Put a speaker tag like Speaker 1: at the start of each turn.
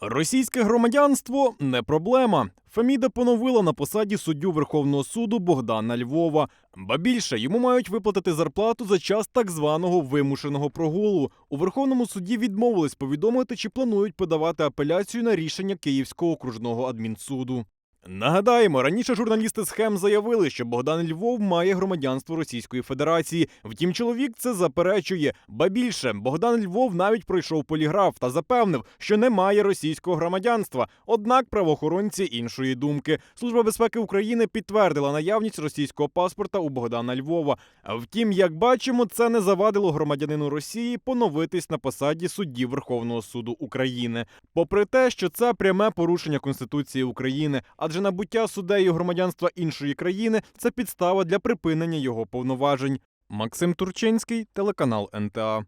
Speaker 1: Російське громадянство не проблема. Феміда поновила на посаді суддю Верховного суду Богдана Львова. Ба більше йому мають виплатити зарплату за час так званого вимушеного прогулу. У Верховному суді відмовились повідомити, чи планують подавати апеляцію на рішення Київського окружного адмінсуду. Нагадаємо, раніше журналісти схем заявили, що Богдан Львов має громадянство Російської Федерації. Втім, чоловік це заперечує. Ба більше Богдан Львов навіть пройшов поліграф та запевнив, що не має російського громадянства. Однак правоохоронці іншої думки. Служба безпеки України підтвердила наявність російського паспорта у Богдана Львова. Втім, як бачимо, це не завадило громадянину Росії поновитись на посаді судді Верховного суду України. Попри те, що це пряме порушення Конституції України, адже набуття суддею громадянства іншої країни це підстава для припинення його повноважень. Максим Турчинський, телеканал НТА.